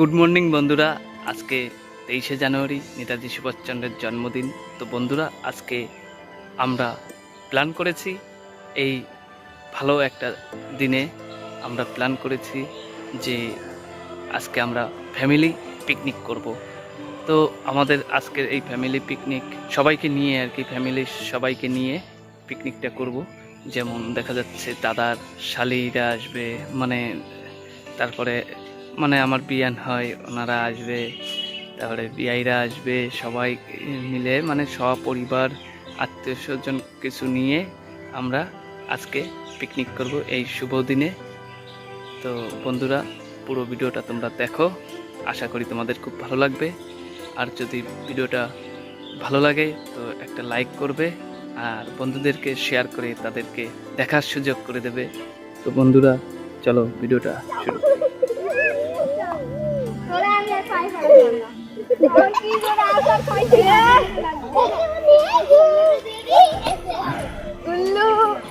Good morning বন্ধুরা। আজকে তেইশে জানুয়ারি, নেতাজি সুভাষচন্দ্রের জন্মদিন। তো বন্ধুরা, আজকে আমরা প্ল্যান করেছি এই ভালো একটা দিনে আমরা প্ল্যান করেছি যে আজকে আমরা ফ্যামিলি পিকনিক করব। তো আমাদের আজকের এই ফ্যামিলি পিকনিক সবাইকে নিয়ে আর কি ফ্যামিলির সবাইকে নিয়ে পিকনিকটা করব। যেমন দেখা যাচ্ছে দাদার শালিরা আসবে মানে তারপরে মানে আমার বিয়ান হয়, ওনারা আসবে, তারপরে বিয়াইরা আসবে, সবাই মিলে মানে সপরিবার, আত্মীয় স্বজন কিছু নিয়ে আমরা আজকে পিকনিক করব এই শুভ দিনে। তো বন্ধুরা, পুরো ভিডিওটা তোমরা দেখো, আশা করি তোমাদের খুব ভালো লাগবে। আর যদি ভিডিওটা ভালো লাগে, তো একটা লাইক করবে, আর বন্ধুদেরকে শেয়ার করে তাদেরকে দেখার সুযোগ করে দেবে। তো বন্ধুরা, চলো ভিডিওটা শুরু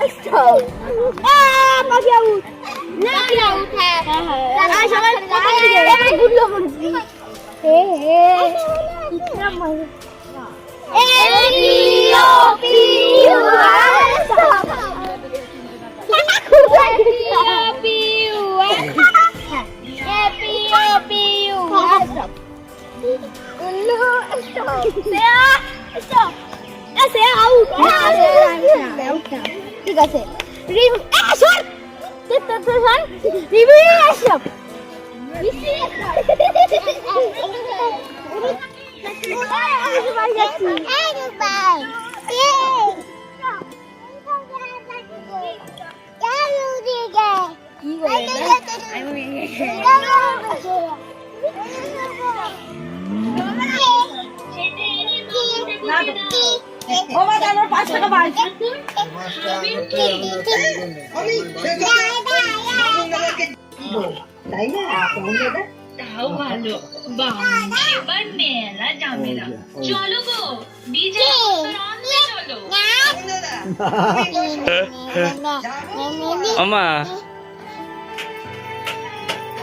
স্টপ আ পাখি আউট না পাখি আউট হ্যাঁ হ্যাঁ সবাই কোথায় আমি গুল্লো করছি হে হে কিতনা মজা এ পিও পিও স্টপ ঠিক আছে রিভ এ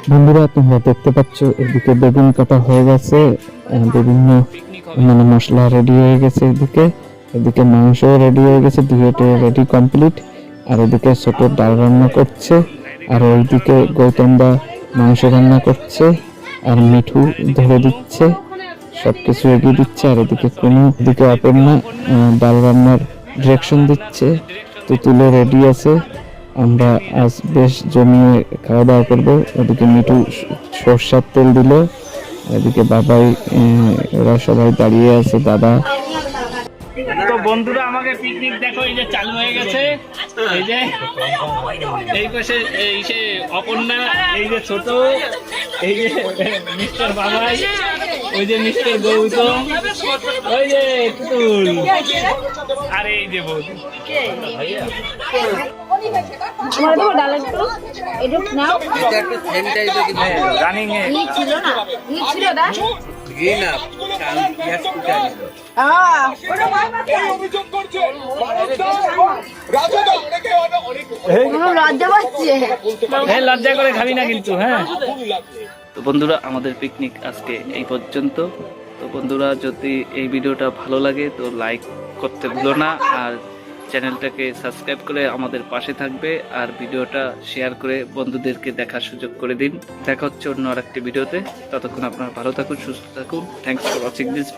বন্ধুরা তোমরা দেখতে পাচ্ছ এদিকে বেগুন কাটা হয়ে গেছে বিভিন্ন মানে মশলা রেডি হয়ে গেছে এদিকে। এদিকে মাংস রেডি হয়ে গেছে, দুইটা রেডি কমপ্লিট আর এদিকে ছোট ডাল রান্না করছে। আর ওইদিকে গৌতম দা মাংস রান্না করছে। আর মিঠু ধরে দিচ্ছে। সবকিছু এগিয়ে দিচ্ছে। আর এদিকে কোনো দিকে অপর্ণা ডাল রান্নার ডিরেকশন দিচ্ছে। তুতুলে রেডি আছে। আমরা আজ বেশ জমিয়ে খাওয়া দাওয়া করব। ওদিকে মিঠু সর্ষার তেল দিল। এদিকে বাবাই ওরা সবাই দাঁড়িয়ে আছে, দাদা। তো বন্ধুরা, আমাকে পিকনিক যে চালু হয়ে গেছে। এই এই অপর্ণা, এই ছোট, এই যে মিস্টার বাবাই, ওই যে ওই যে আর এই যে রানিং এ। হ্যাঁ লজ্জা করে খাবি না কিন্তু হ্যাঁ। তো বন্ধুরা আমাদের পিকনিক আজকে এই পর্যন্ত। তো বন্ধুরা যদি এই ভিডিওটা ভালো লাগে তো লাইক করতে ভুলো না। আর চ্যানেলটাকে সাবস্ক্রাইব করে আমাদের পাশে থাকবে আর ভিডিওটা শেয়ার করে বন্ধুদেরকে দেখার সুযোগ করে দিন। দেখা হচ্ছে অন্য আর একটি ভিডিওতে। ততক্ষণ আপনারা ভালো থাকুন, সুস্থ থাকুন। Thanks for watching this